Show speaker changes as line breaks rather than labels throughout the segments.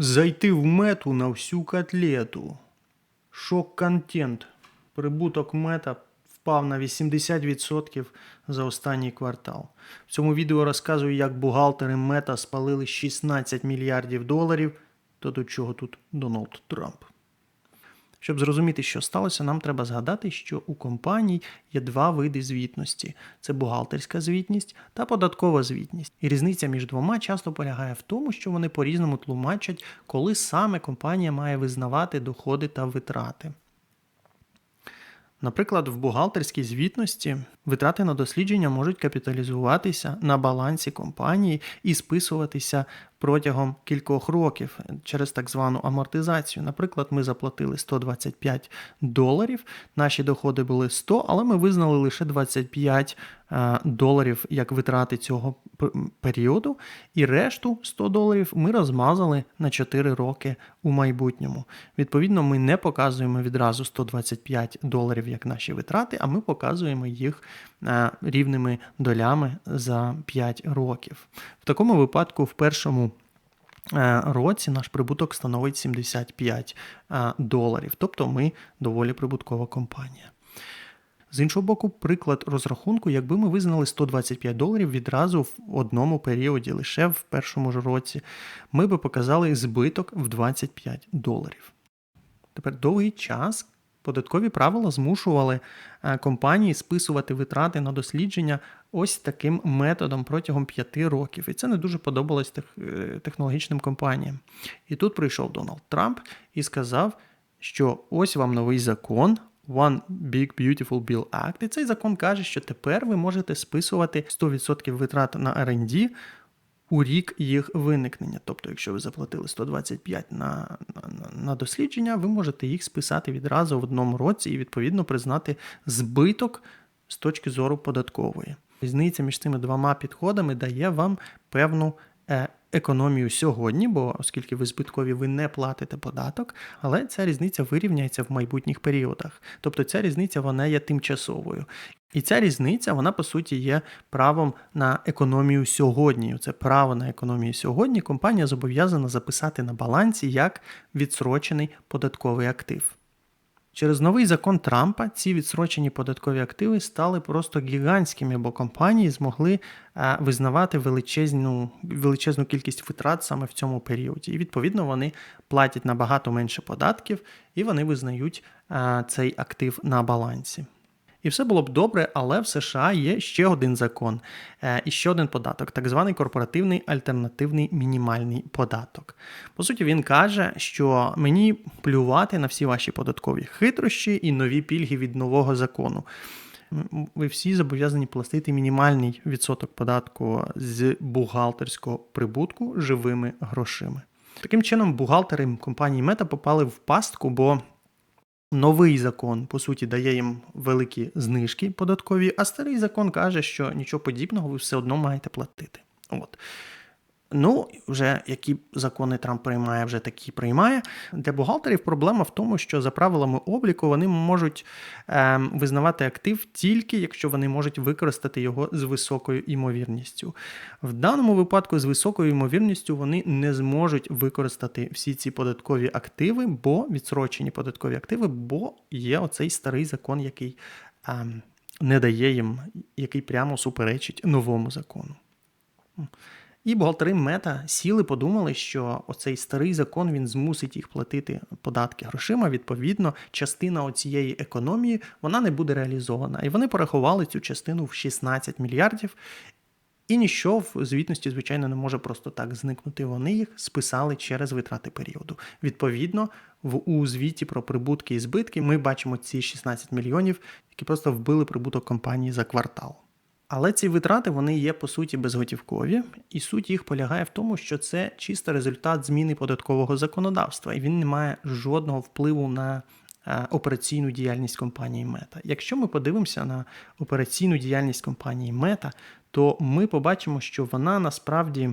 Зайти в мету на всю котлету. Шок-контент. Прибуток мета впав на 80% за останній квартал. В цьому відео розказую, як бухгалтери мета спалили 16 мільярдів доларів. То до чого тут Дональд Трамп? Щоб зрозуміти, що сталося, нам треба згадати, що у компаній є два види звітності: це бухгалтерська звітність та податкова звітність. І різниця між двома часто полягає в тому, що вони по-різному тлумачать, коли саме компанія має визнавати доходи та витрати. Наприклад, в бухгалтерській звітності витрати на дослідження можуть капіталізуватися на балансі компанії і списуватися протягом кількох років через так звану амортизацію. Наприклад, ми заплатили 125 доларів, наші доходи були 100, але ми визнали лише 25 е, доларів як витрати цього періоду, і решту 100 доларів ми розмазали на 4 роки у майбутньому. Відповідно, ми не показуємо відразу 125 доларів як наші витрати, а ми показуємо їх е, рівними долями за 5 років. В такому випадку, в першому році наш прибуток становить 75 е, доларів, тобто ми доволі прибуткова компанія. З іншого боку, приклад розрахунку, якби ми визнали 125 доларів відразу в одному періоді, лише в першому ж році, ми би показали збиток в 25 доларів. Тепер довгий час податкові правила змушували е, компанії списувати витрати на дослідження ось таким методом протягом 5 років. І це не дуже подобалось е, технологічним компаніям. І тут прийшов Дональд Трамп і сказав, що ось вам новий закон. One Big Beautiful Bill Act. І цей закон каже, що тепер ви можете списувати 100% витрат на R&D у рік їх виникнення. Тобто, якщо ви заплатили 125 на, на, на дослідження, ви можете їх списати відразу в одному році і відповідно признати збиток з точки зору податкової. Різниця між цими двома підходами дає вам певну е, економію сьогодні, бо оскільки ви збиткові, ви не платите податок, але ця різниця вирівняється в майбутніх періодах. Тобто ця різниця вона є тимчасовою. І ця різниця, вона по суті є правом на економію сьогодні. Це право на економію сьогодні компанія зобов'язана записати на балансі як відсрочений податковий актив. Через новий закон Трампа ці відсрочені податкові активи стали просто гігантськими, бо компанії змогли е, визнавати величезну, величезну кількість витрат саме в цьому періоді. І відповідно вони платять набагато менше податків і вони визнають е, цей актив на балансі. І все було б добре, але в США є ще один закон е, і ще один податок, так званий корпоративний альтернативний мінімальний податок. По суті, він каже, що мені плювати на всі ваші податкові хитрощі і нові пільги від нового закону. Ви всі зобов'язані платити мінімальний відсоток податку з бухгалтерського прибутку живими грошима. Таким чином, бухгалтери компанії Мета попали в пастку, бо Новий закон, по суті, дає їм великі знижки податкові, а старий закон каже, що нічого подібного ви все одно маєте платити. От. Ну, вже які закони Трамп приймає, вже такі приймає. Для бухгалтерів проблема в тому, що за правилами обліку вони можуть е, визнавати актив тільки якщо вони можуть використати його з високою імовірністю. В даному випадку з високою ймовірністю вони не зможуть використати всі ці податкові активи, бо відсрочені податкові активи, бо є оцей старий закон, який е, не дає їм, який прямо суперечить новому закону. І бухгалтери мета сіли, подумали, що оцей старий закон він змусить їх платити податки грошима. Відповідно, частина оцієї економії вона не буде реалізована. І вони порахували цю частину в 16 мільярдів. І ніщо в звітності, звичайно, не може просто так зникнути. Вони їх списали через витрати періоду. Відповідно, в у звіті про прибутки і збитки ми бачимо ці 16 мільйонів, які просто вбили прибуток компанії за квартал. Але ці витрати вони є по суті безготівкові, і суть їх полягає в тому, що це чисто результат зміни податкового законодавства, і він не має жодного впливу на е, операційну діяльність компанії Мета. Якщо ми подивимося на операційну діяльність компанії Мета, то ми побачимо, що вона насправді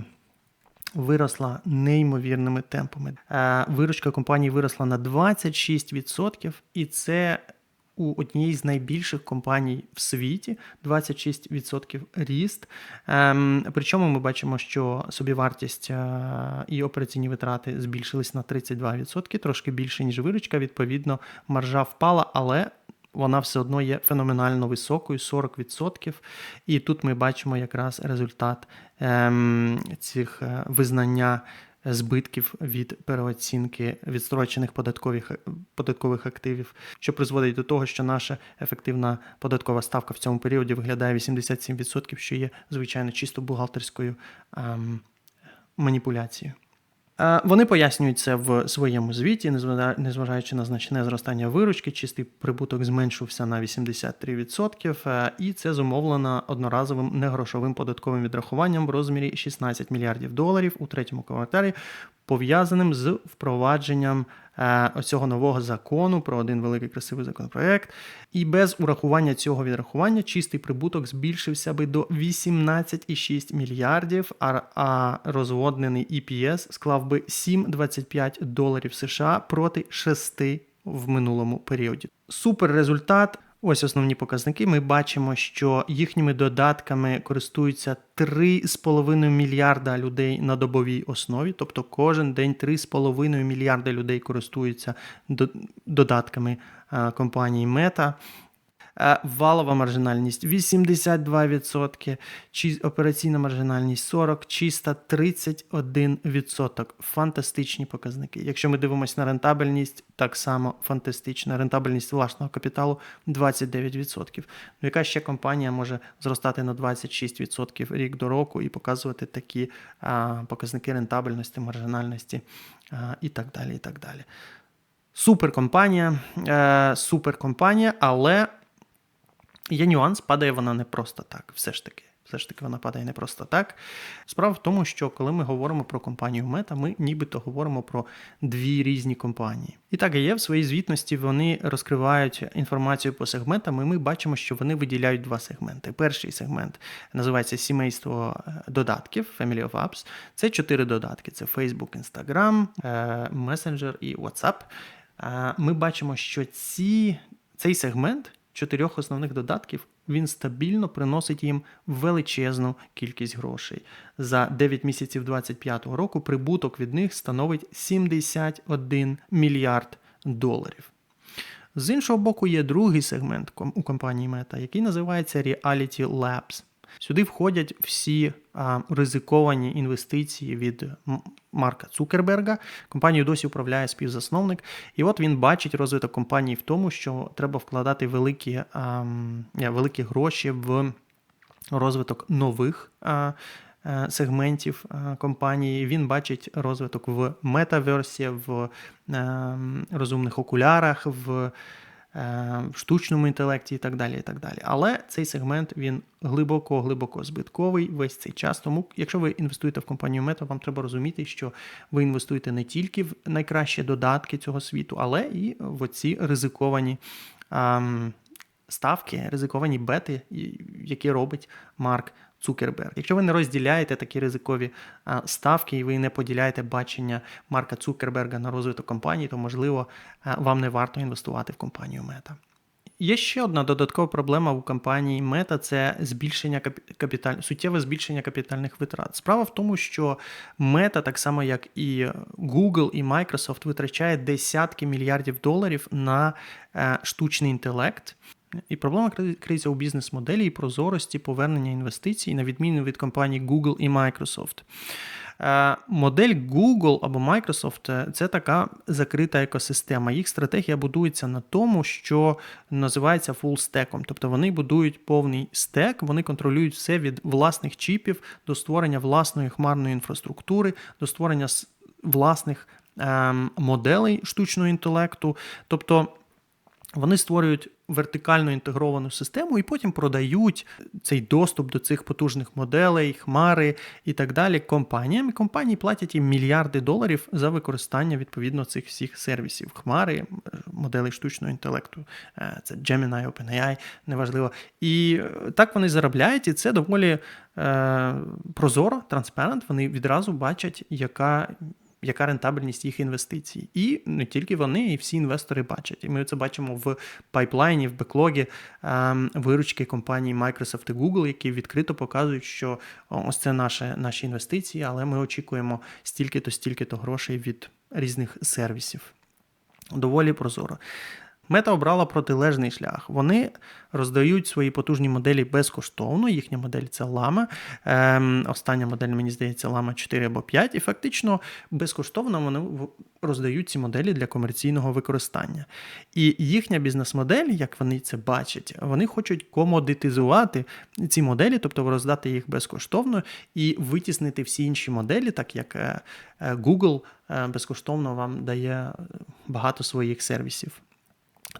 виросла неймовірними темпами. Е, Виручка компанії виросла на 26%, і це у однієї з найбільших компаній в світі 26% ріст. Ем, причому ми бачимо, що собівартість е, і операційні витрати збільшились на 32%, трошки більше, ніж виручка. Відповідно, маржа впала, але вона все одно є феноменально високою 40%. І тут ми бачимо якраз результат ем, цих е, визнання збитків від переоцінки відстрочених податкових податкових активів, що призводить до того, що наша ефективна податкова ставка в цьому періоді виглядає 87%, що є звичайно чисто бухгалтерською ем, маніпуляцією. Е, Вони пояснюють це в своєму звіті, незважа- незважаючи на значне зростання виручки, чистий прибуток зменшився на 83%, е, і це зумовлено одноразовим негрошовим податковим відрахуванням в розмірі 16 мільярдів доларів у третьому кварталі, пов'язаним з впровадженням е, оцього нового закону про один великий красивий законопроект. І без урахування цього відрахування чистий прибуток збільшився би до 18,6 мільярдів, а розводнений EPS склав би 7,25 доларів США проти 6 в минулому періоді. Супер результат. Ось основні показники. Ми бачимо, що їхніми додатками користуються 3,5 мільярда людей на добовій основі, тобто кожен день 3,5 мільярда людей користуються додатками компанії Meta. Е, Валова маржинальність 82%, чи операційна маржинальність 40%, чиста 31%. Фантастичні показники. Якщо ми дивимося на рентабельність, так само фантастична. Рентабельність власного капіталу 29%. Ну, яка ще компанія може зростати на 26% рік до року і показувати такі а, показники рентабельності, маржинальності а, і так далі. і так далі. Суперкомпанія, е, суперкомпанія, але Є нюанс, падає вона не просто так, все ж таки. Все ж таки вона падає не просто так. Справа в тому, що коли ми говоримо про компанію Meta, ми нібито говоримо про дві різні компанії. І так і є в своїй звітності. Вони розкривають інформацію по сегментам, і ми бачимо, що вони виділяють два сегменти. Перший сегмент називається сімейство е, додатків Family of Apps. Це чотири додатки: це Facebook, Instagram, е, Messenger і WhatsApp. Е, Ми бачимо, що ці, цей сегмент чотирьох основних додатків він стабільно приносить їм величезну кількість грошей. За 9 місяців 2025 року прибуток від них становить 71 мільярд доларів. З іншого боку, є другий сегмент у компанії Meta, який називається Reality Labs. Сюди входять всі а, ризиковані інвестиції від Марка Цукерберга. Компанію досі управляє співзасновник. І от він бачить розвиток компанії в тому, що треба вкладати великі, а, великі гроші в розвиток нових. А, е, Сегментів компанії він бачить розвиток в метаверсі, в е, розумних окулярах, в в штучному інтелекті і так далі. і так далі. Але цей сегмент він глибоко глибоко збитковий весь цей час. Тому, якщо ви інвестуєте в компанію Meta, вам треба розуміти, що ви інвестуєте не тільки в найкращі додатки цього світу, але і в оці ризиковані. ем, Ставки, ризиковані бети, які робить Марк Цукерберг. Якщо ви не розділяєте такі ризикові ставки і ви не поділяєте бачення Марка Цукерберга на розвиток компанії, то можливо вам не варто інвестувати в компанію Meta. Є ще одна додаткова проблема у компанії Meta – це збільшення капіталь... суттєве збільшення капітальних витрат. Справа в тому, що Meta, так само як і Google і Microsoft, витрачає десятки мільярдів доларів на е, штучний інтелект. І проблема криється у бізнес-моделі і прозорості повернення інвестицій, на відміну від компаній Google і Microsoft. Е, Модель Google або Microsoft е, це така закрита екосистема. Їх стратегія будується на тому, що називається full стеком. Тобто вони будують повний стек, вони контролюють все від власних чіпів до створення власної хмарної інфраструктури, до створення власних ем, моделей штучного інтелекту. Тобто вони створюють вертикально інтегровану систему і потім продають цей доступ до цих потужних моделей, хмари і так далі компаніям. І компанії платять їм мільярди доларів за використання відповідно цих всіх сервісів. Хмари, моделей штучного інтелекту. Е, Це Gemini, OpenAI, неважливо. І е, так вони заробляють, і це доволі е, прозоро, транспарент. Вони відразу бачать, яка яка рентабельність їх інвестицій. І не тільки вони, і всі інвестори бачать. І ми це бачимо в пайплайні, в беклогі ем, виручки компаній Microsoft і Google, які відкрито показують, що ось це наші, наші інвестиції, але ми очікуємо стільки-то, стільки-то грошей від різних сервісів. Доволі прозоро. Мета обрала протилежний шлях. Вони роздають свої потужні моделі безкоштовно. Їхня модель це Lama. Ем, остання модель, мені здається, Lama 4 або 5. І фактично безкоштовно вони роздають ці моделі для комерційного використання. І їхня бізнес-модель, як вони це бачать, вони хочуть комодитизувати ці моделі, тобто роздати їх безкоштовно і витіснити всі інші моделі, так як е, е, Google е, безкоштовно вам дає багато своїх сервісів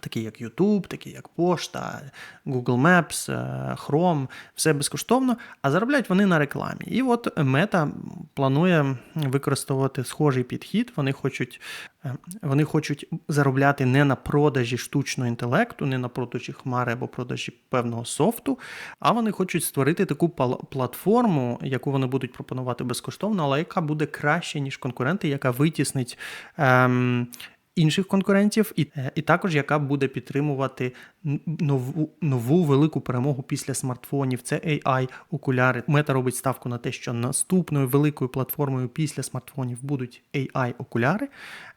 такі як YouTube, такі як Пошта, Google Maps, е, Chrome, все безкоштовно, а заробляють вони на рекламі. І от Мета планує використовувати схожий підхід. Вони хочуть, е, вони хочуть заробляти не на продажі штучного інтелекту, не на продажі хмари або продажі певного софту, а вони хочуть створити таку платформу, яку вони будуть пропонувати безкоштовно, але яка буде краще, ніж конкуренти, яка витіснить. Ем, інших конкурентів, і, е, і також яка буде підтримувати нову, нову велику перемогу після смартфонів. Це AI окуляри. Мета робить ставку на те, що наступною великою платформою після смартфонів будуть AI окуляри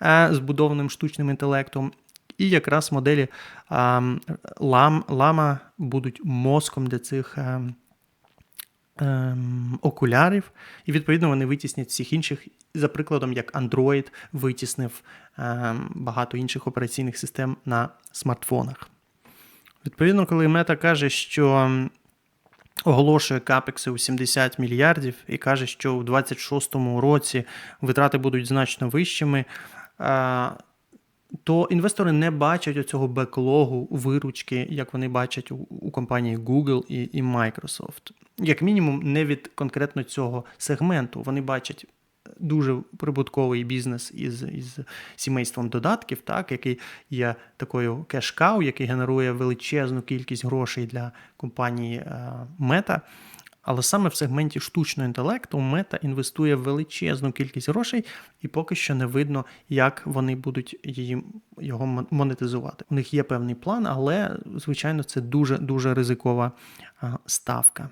е, збудованим штучним інтелектом. І якраз моделі ем, лам, лама будуть мозком для цих ем, ем, окулярів, і відповідно вони витіснять всіх інших, за прикладом, як Android витіснив ем, багато інших операційних систем на смартфонах. Відповідно, коли Мета каже, що оголошує капекси у 70 мільярдів і каже, що у 26-му році витрати будуть значно вищими. е, то інвестори не бачать оцього беклогу виручки, як вони бачать у, у компанії Google і, і Microsoft. Як мінімум, не від конкретно цього сегменту. Вони бачать дуже прибутковий бізнес із, із сімейством додатків, так, який є такою кеш-кау, який генерує величезну кількість грошей для компанії е, Meta. Але саме в сегменті штучного інтелекту Мета інвестує величезну кількість грошей, і поки що не видно, як вони будуть її, його монетизувати. У них є певний план, але звичайно це дуже дуже ризикова ставка.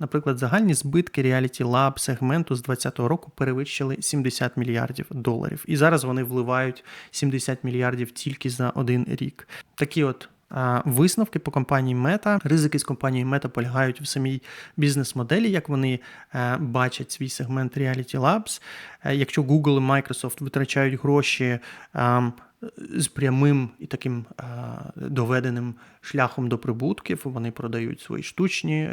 Наприклад, загальні збитки Reality Lab сегменту з 2020 року перевищили 70 мільярдів доларів. І зараз вони вливають 70 мільярдів тільки за один рік. Такі от висновки по компанії Meta. Ризики з компанії Meta полягають в самій бізнес-моделі, як вони е, бачать свій сегмент Reality Labs. Е, Якщо Google і Microsoft витрачають гроші ем, з прямим і таким доведеним шляхом до прибутків, вони продають свої штучні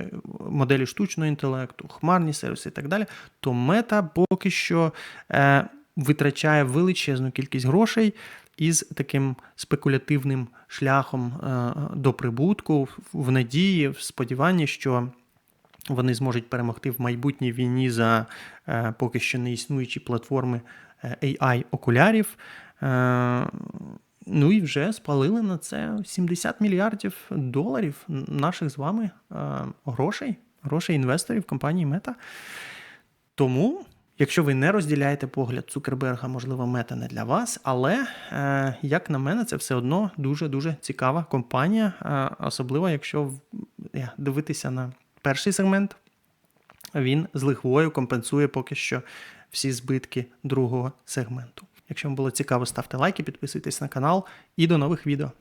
моделі штучного інтелекту, хмарні сервіси і так далі, то мета поки що е, витрачає величезну кількість грошей із таким спекулятивним шляхом е, до прибутку в- надії, в сподіванні, що вони зможуть перемогти в майбутній війні за е, поки що не існуючі платформи AI окулярів. Е, ну і вже спалили на це 70 мільярдів доларів наших з вами е, грошей, грошей інвесторів компанії Мета. Тому, якщо ви не розділяєте погляд Цукерберга, можливо, мета не для вас, але, е, як на мене, це все одно дуже-дуже цікава компанія, е, особливо якщо е, дивитися на перший сегмент, він з лихвою компенсує поки що всі збитки другого сегменту. Якщо вам було цікаво, ставте лайки, підписуйтесь на канал і до нових відео.